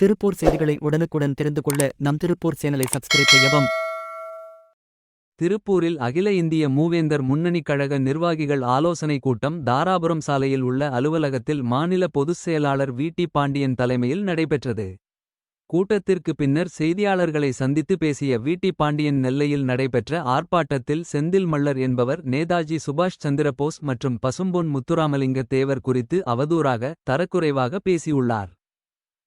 திருப்பூர் செய்திகளை உடனுக்குடன் தெரிந்து கொள்ள நம் திருப்பூர் சேனலை சப்ஸ்கிரைப் செய்யவும். திருப்பூரில் அகில இந்திய மூவேந்தர் முன்னணிக் கழக நிர்வாகிகள் ஆலோசனைக் கூட்டம் தாராபுரம் சாலையில் உள்ள அலுவலகத்தில் மாநில பொதுச் செயலாளர் வி. டி. பாண்டியன் தலைமையில் நடைபெற்றது. கூட்டத்திற்கு பின்னர் செய்தியாளர்களை சந்தித்து பேசிய வி. டி. பாண்டியன் நெல்லையில் நடைபெற்ற ஆர்ப்பாட்டத்தில் செந்தில் மல்லர் என்பவர் நேதாஜி சுபாஷ் சந்திரபோஸ் மற்றும் பசும்பொன் முத்துராமலிங்க தேவர் குறித்து அவதூறாக தரக்குறைவாக பேசியுள்ளார்.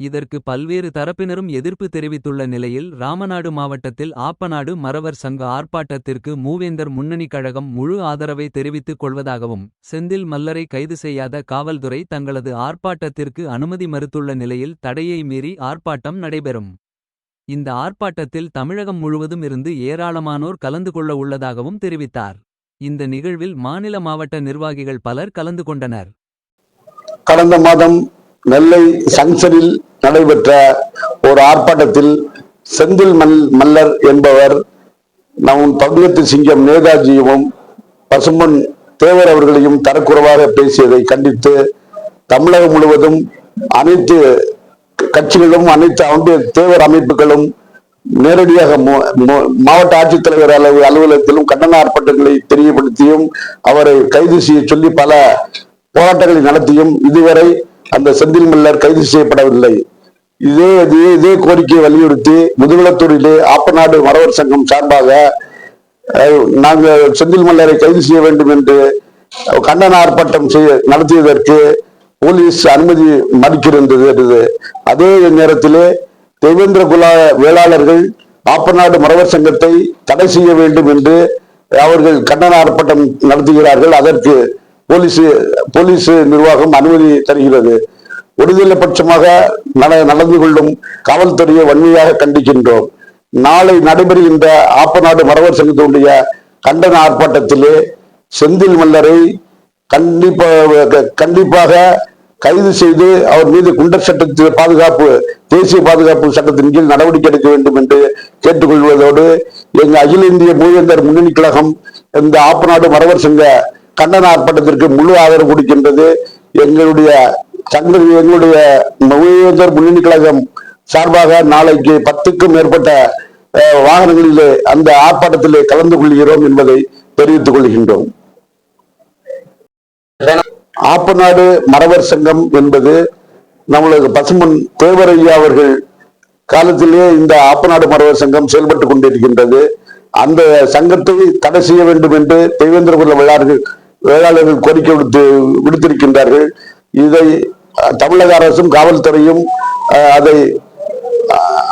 இதற்கு பல்வேறு தரப்பினரும் எதிர்ப்பு தெரிவித்துள்ள நிலையில் ராமநாடு மாவட்டத்தில் ஆப்பநாடு மறவர் சங்க ஆர்ப்பாட்டத்திற்கு மூவேந்தர் முன்னணி கழகம் முழு ஆதரவை தெரிவித்துக் கொள்வதாகவும் செந்தில் மல்லரை கைது செய்யாத காவல்துறை தங்களது ஆர்ப்பாட்டத்திற்கு அனுமதி மறுத்துள்ள நிலையில் தடையை மீறி ஆர்ப்பாட்டம் நடைபெறும். இந்த ஆர்ப்பாட்டத்தில் தமிழகம் முழுவதும் இருந்து ஏராளமானோர் கலந்து கொள்ள உள்ளதாகவும் தெரிவித்தார். இந்த நிகழ்வில் மாநில மாவட்ட நிர்வாகிகள் பலர் கலந்து கொண்டனர். கடந்த மாதம் நெல்லை சங்சனில் நடைபெற்ற ஒரு ஆர்ப்பாட்டத்தில் செந்தில் மல் மல்லர் என்பவர் நம் தமிழத்து சிங்கம் நேதாஜியும் பசும்பொன் தேவர் அவர்களையும் தரக்குறைவாக பேசியதை கண்டித்து தமிழகம் முழுவதும் அனைத்து கட்சிகளும் அனைத்து அமைப்பு தேவர் அமைப்புகளும் நேரடியாக மாவட்ட ஆட்சித்தலைவர் அளவு அலுவலகத்திலும் கண்டன ஆர்ப்பாட்டங்களை தெரியப்படுத்தியும் அவரை கைது செய்ய சொல்லி பல போராட்டங்களை நடத்தியும் இதுவரை அந்த செந்தில் மல்லர் கைது செய்யப்படவில்லை. இதே இதே இதே கோரிக்கையை வலியுறுத்தி முதுகுளத்தூரிலே ஆப்பநாடு மறவர் சங்கம் சார்பாக நாங்கள் செந்தில் மல்லரை கைது செய்ய வேண்டும் என்று கண்டன ஆர்ப்பாட்டம் செய்ய நடத்தியதற்கு போலீஸ் அனுமதி மறுக்கிருந்தது அதே நேரத்திலே தேவேந்திர குல வேளாளர்கள் ஆப்பநாடு மறவர் சங்கத்தை தடை செய்ய வேண்டும் என்று அவர்கள் கண்டன ஆர்ப்பாட்டம் நடத்துகிறார்கள். அதற்கு போலீஸ் போலீஸ் நிர்வாகம் அனுமதி தருகிறது. ஒருதலை பட்சமாக நடந்து கொள்ளும் காவல்துறையை வன்மையாக கண்டிக்கின்றோம். நாளை நடைபெறுகின்ற ஆப்பநாடு மரவர் சங்கத்தினுடைய கண்டன ஆர்ப்பாட்டத்திலே செந்தில் மல்லரை கண்டிப்பாக கண்டிப்பாக கைது செய்து அவர் மீது குண்டர் சட்டத்தில் பாதுகாப்பு தேசிய பாதுகாப்பு சட்டத்தின் கீழ் நடவடிக்கை எடுக்க வேண்டும் என்று கேட்டுக்கொள்வதோடு எங்க அகில இந்திய மூவேந்தர் முன்னணி கழகம் இந்த ஆப்பநாடு மரவர் சங்க கண்டன ஆர்ப்பாட்டத்திற்கு முழு ஆதரவு கொடுக்கின்றது. எங்களுடைய சங்க எங்களுடைய உயர்ந்தோர் முன்னணி கழகம் சார்பாக நாளைக்கு பத்துக்கும் மேற்பட்ட வாகனங்களிலே அந்த ஆர்ப்பாட்டத்திலே கலந்து கொள்கிறோம் என்பதை தெரிவித்துக் கொள்கின்றோம். ஆப்பநாடு மறவர் சங்கம் என்பது நம்மளது பசுமன் தேவரையா அவர்கள் காலத்திலே இந்த ஆப்பநாடு மறவர் சங்கம் செயல்பட்டு கொண்டிருக்கின்றது. அந்த சங்கத்தை தடை செய்ய வேண்டும் என்று தேவேந்திரபுர வேளாளர்கள் வேளாளர்கள் கோரிக்கை விடுத்து விடுத்திருக்கின்றார்கள். இதை தமிழக அரசும் காவல்துறையும் அதை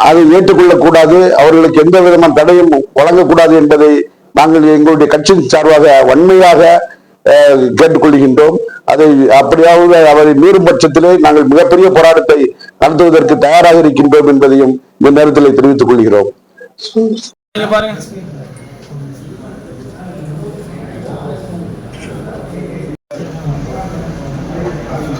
அதை ஏற்றுக்கொள்ளக் கூடாது அவர்களுக்கு எந்த விதமான தடையும் வழங்கக்கூடாது என்பதை நாங்கள் எங்களுடைய கட்சியின் சார்பாக வன்மையாக கேட்டுக்கொள்கின்றோம். அதை அப்படியாவது அவரை மீறும் பட்சத்திலே நாங்கள் மிகப்பெரிய போராட்டத்தை நடத்துவதற்கு தயாராக இருக்கின்றோம் என்பதையும் இந்த நேரத்தில் தெரிவித்துக் கொள்கிறோம்.